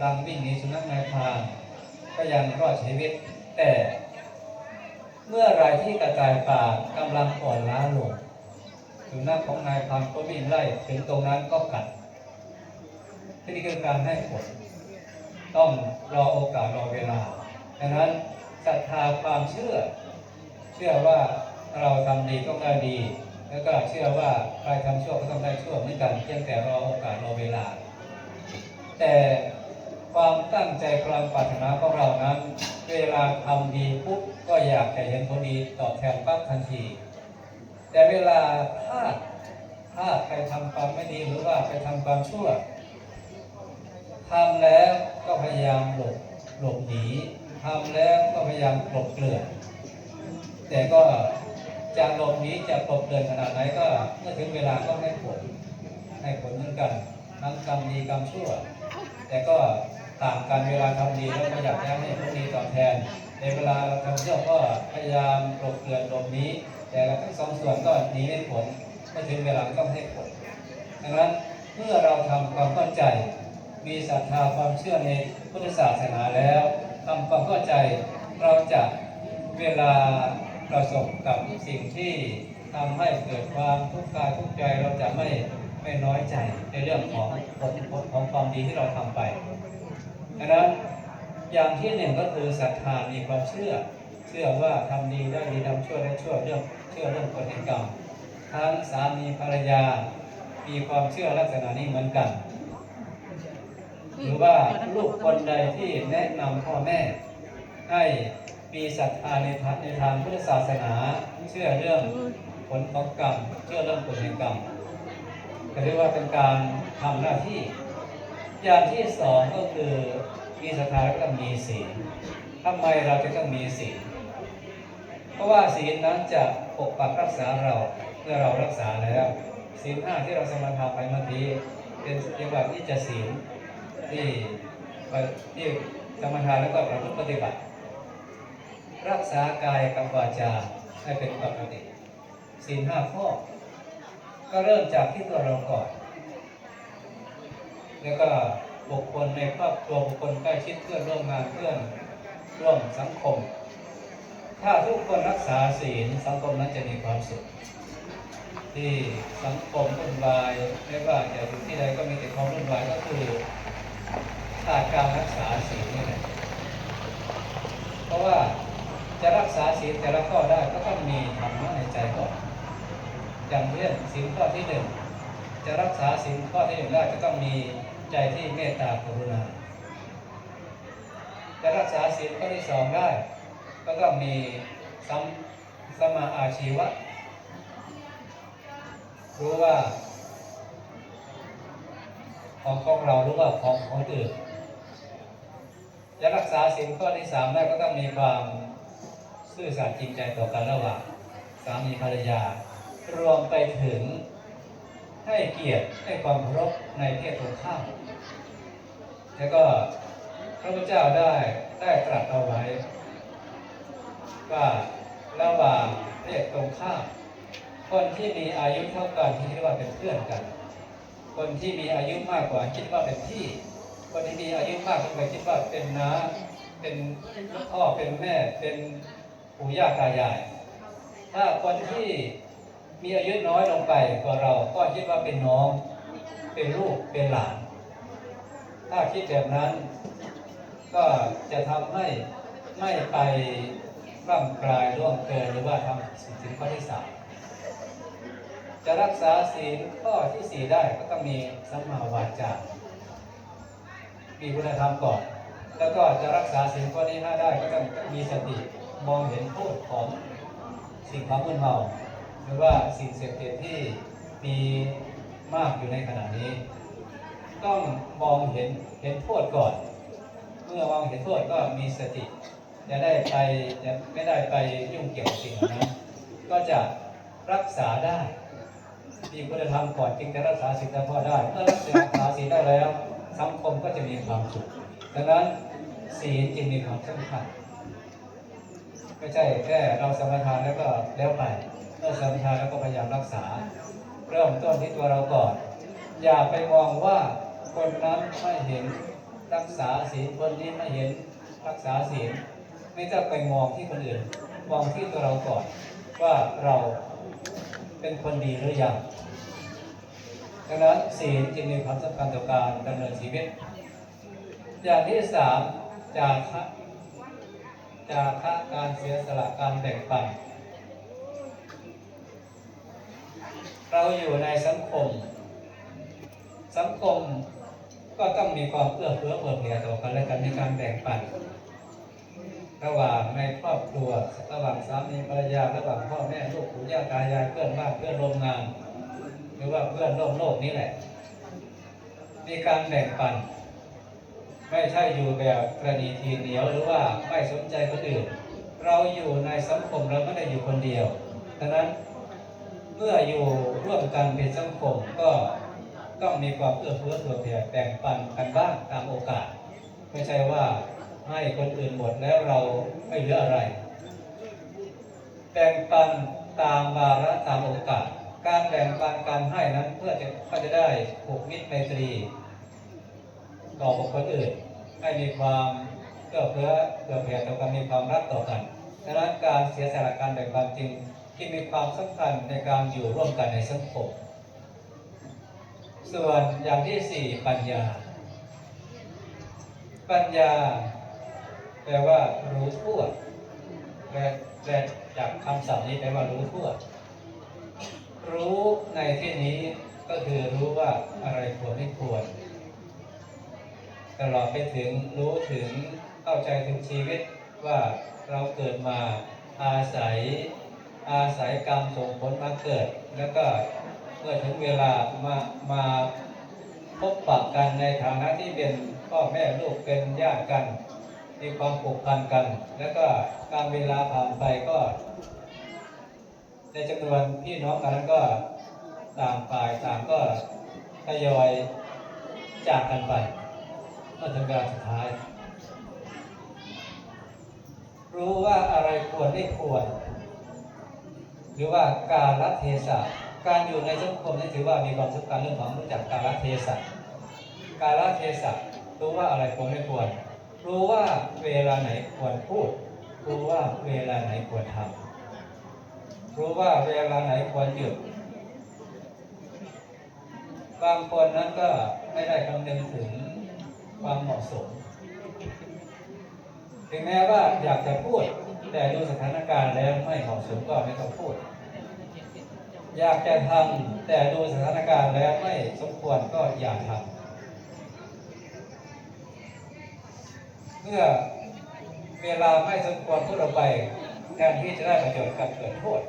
ำลังวิ่งหนีสุนัขนายพรานก็ยังรอดชีวิต แต่ เมื่อไรที่กระต่ายป่ากำลังอ่อนล้าลงสุนัขของนายพรานก็วิ่งไล่ถึงตรงนั้นก็กัดที่นี่คือการให้ผลต้องรอโอกาสรอเวลาดังนั้นศรัทธาความเชื่อ เชื่อว่าเราทำดีต้องได้ดี แล้วก็เชื่อว่าใครทำชั่วก็ต้องได้ชั่วเหมือนกันเพียงแต่รอโอกาสรอเวลา แต่ ความตั้งใจความปรารถนาของเรานั้น เวลาทำดีปุ๊บก็อยากจะเห็นผลดีตอบแทนปั๊บทันที แต่เวลาพลาดพลาดไปทำความไม่ดีหรือว่าไปทำความชั่วทำแล้วก็พยายามหลบหลบหนีทำแล้วก็พยายามกลบเกลื่อนแต่ก็จะหลบหนีจะกลบเกลื่อนขนาดไหนก็เมื่อถึงเวลาก็ให้ผลให้ผลเหมือนกันทั้งกรรมดีกรรมชั่ว แต่ก็ ต่างกันเวลาทำดีแล้วก็อยากจะให้ผลดีตอบแทน ในเวลาเราทำชั่วก็พยายามกลบเกลื่อนหลบหนีแต่ทั้งสองส่วนก็หนีไม่ผลเมื่อถึงเวลาก็ให้ผลดังนั้นเมื่อเราทำความเข้าใจ มีศรัทธาความเชื่อในพุทธศาสนาแล้วทำความเข้าใจเราจะเวลาประสบกับสิ่งที่ทำให้เกิดความทุกข์กายทุกข์ใจเราจะไม่ไม่น้อยใจในเรื่องของผลผลของความดีที่เราทำไป ดังนั้นอย่างที่หนึ่งก็คือศรัทธามีความเชื่อ เชื่อว่าทำดีได้ดีทำชั่วได้ชั่วเรื่องเชื่อเรื่องผลแห่งกรรมทั้งสามีภรรยา มีความเชื่อลักษณะนี้เหมือนกัน หรือว่าลูกคนใดที่แนะนำพ่อแม่ ให้มีศรัทธาในทางในทางพุทธศาสนา เชื่อเรื่องผลของกรรมเชื่อเรื่องผลแห่งกรรมก็เรียกว่าเป็นการทำหน้าที่ อย่างที่สองก็คือมีศรัทธาแล้วก็ต้องมีศีลทำไมเราจะต้องมีศีลเพราะว่าศีลนั้นจะปกปักรักษาเราเมื่อเรารักษาแล้วศีลห้าที่เราสมาทานไปเมื่อกี้เป็นเรียกว่านิจะศีลที่ไปที่สมทานแล้วก็ประพฤติปฏิบัติ รักษากายกับวาจาให้เป็นปกติศีลห้าข้อก็เริ่มจากที่ตัวเราก่อน แล้วก็บุคคลในครอบครัวบุคคลใกล้ชิดเพื่อนร่วมงานเพื่อนร่วมสังคม ถ้าทุกคนรักษาศีลสังคมนั้นจะมีความสุขที่สังคมวุ่นวายไม่ว่าจะอยู่ที่ใดก็มีแต่ความวุ่นวายก็คือขาดการรักษาศีลนี่แหละเพราะว่าจะรักษาศีลแต่ละข้อได้ก็ต้องมีธรรมะในใจก่อนอย่างเช่นศีลข้อที่หนึ่งจะรักษาศีลข้อที่หนึ่งได้ก็ต้องมี ใจที่เมตตากรุณาจะรักษาศีลข้อที่สองได้ ก็ต้องมีสัมสมาอาชีวะ รู้ว่า ของของเรารือว่าของของอื่นจะรักษาศีลข้อที่สามได้ก็ต้องมีความซื่อสัตย์จริงใจต่อกันระหว่างสามีภรรยารวมไปถึง ให้เกียรติให้ความเคารพในเพศตรงข้ามแล้วก็พระพุทธเจ้าได้ได้ตรัสเอาไว้ ว่าระหว่างเพศตรงข้าม คนที่มีอายุเท่ากันที่เรียกว่าเป็นเพื่อนกัน คนที่มีอายุมากกว่าคิดว่าเป็นพี่ คนที่มีอายุมากขึ้นไปคิดว่าเป็นน้าเป็นพ่อเป็นแม่เป็นปู่ย่าตายาย ถ้าคนที่ มีอายุน้อยลงไปกว่าเราก็คิดว่าเป็นน้อง เป็นลูกเป็นหลาน ถ้าคิดแบบนั้น ก็จะทำให้ไม่ไปร่ำกลายร่วงเกินหรือว่าทำสิ่งที่ข้อที่สามจะรักษาศีลข้อที่สี่ได้ก็ต้องมีสัมมาวาจา มีคุณธรรมก่อน แล้วก็จะรักษาศีลข้อที่ห้าได้ก็ต้องมีสติมองเห็นโทษของสิ่งของมึนเมา รือว่าสิ่งเสพติดที่มีมากอยู่ในขณะนี้ ต้องมองเห็นเห็นโทษก่อน เมื่อมองเห็นโทษก็มีสติ จะได้ไปจะไม่ได้ไปยุ่งเกี่ยวกับสิ่งเหล่านั้นก็จะรักษาได้มีคุณธรรมก่อนจึงจะรักษาศีลได้พอได้เมื่อรักษาศีลได้แล้ว สังคมก็จะมีความสุขดังนั้นศีลจึงมีความสำคัญไม่ใช่แค่เราสมทานแล้วก็แล้วไป เมื่อสมทาแล้วก็พยายามรักษา เริ่มต้นที่ตัวเราก่อน อย่าไปมองว่าคนนั้นไม่เห็นรักษาศีลคนนี้ไม่เห็นรักษาศีลไม่ต้องไปมองที่คนอื่น มองที่ตัวเราก่อน ว่าเราเป็นคนดีหรือยังดังนั้นศีลจึงมีความสำคัญต่อการดำเนินชีวิต อย่างที่สามจาคะจาคะการเสียสละการแบ่งปัน เราอยู่ในสังคม สังคมก็ต้องมีความเอื้อเฟื้อเผื่อแผ่ต่อกันและกันในการแบ่งปัน ระหว่างในครอบครัว ระหว่างสามีภรรยา ระหว่างพ่อแม่ลูกปู่ย่าตายายเพื่อนบ้านเพื่อนร่วมงาน หรือว่าเพื่อนร่วมโลกนี้แหละ มีการแบ่งปัน ไม่ใช่อยู่แบบกระดีทีเหนียวหรือว่าไม่สนใจคนอื่น เราอยู่ในสังคมเราไม่ได้อยู่คนเดียวดังนั้น เมื่ออยู่ร่วมกันเป็นสังคมก็ต้องมีความเอื้อเฟื้อเผื่อแผ่แบ่งปันกันบ้างตามโอกาส ไม่ใช่ว่าให้คนอื่นหมดแล้วเราไม่เหลืออะไร แบ่งปันตามวาระตามโอกาส การแบ่งปันการให้นั้นเพื่อจะก็จะได้ผูกมิตรไมตรีต่อบุคคลอื่น ให้มีความเอื้อเฟื้อเผื่อแผ่ต่อกันมีความรักต่อกันดังนั้นการเสียสละการแบ่งปันจริง ที่มีความสำคัญในการอยู่ร่วมกันในสังคม ส่วนอย่างที่สี่ปัญญา ปัญญา แปลว่ารู้ทั่วแปลแปลจากคำศัพท์นี้แปลว่ารู้ทั่ว รู้ในที่นี้ก็คือรู้ว่าอะไรควรไม่ควร ตลอดไปถึงรู้ถึงเข้าใจถึงชีวิตว่าเราเกิดมาอาศัย อาศัยกรรมส่งผลมาเกิด แล้วก็เมื่อถึงเวลามามาพบปะกันในฐานะที่เป็นพ่อแม่ลูกเป็นญาติกัน มีความผูกพันกัน แล้วก็การเวลาผ่านไปก็ ในจำนวนพี่น้องกันนั้นก็ต่างฝ่ายต่างก็ทยอยจากกันไปเมื่อถึงเวลาสุดท้าย รู้ว่าอะไรควรไม่ควร รือว่าการละเทศะการอยู่ในสังคมนั้นถือว่ามีความสำคัญเรื่องของรู้จักการละเทศะการละเทศะรู้ว่าอะไรควรไม่ควร รู้ว่าเวลาไหนควรพูด รู้ว่าเวลาไหนควรทำรู้ว่าเวลาไหนควรหยุดบางคนนั้นก็ไม่ได้คำนึงถึงความเหมาะสม ถึงแม้ว่าอยากจะพูด แต่ดูสถานการณ์แล้วไม่เหมาะสมก็ไม่ต้องพูด อยากจะทำแต่ดูสถานการณ์แล้วไม่สมควรก็อย่าทำเมื่อเวลาไม่สมควรพูดออกไปแทนที่จะได้ประโยชน์กับเกิดโทษ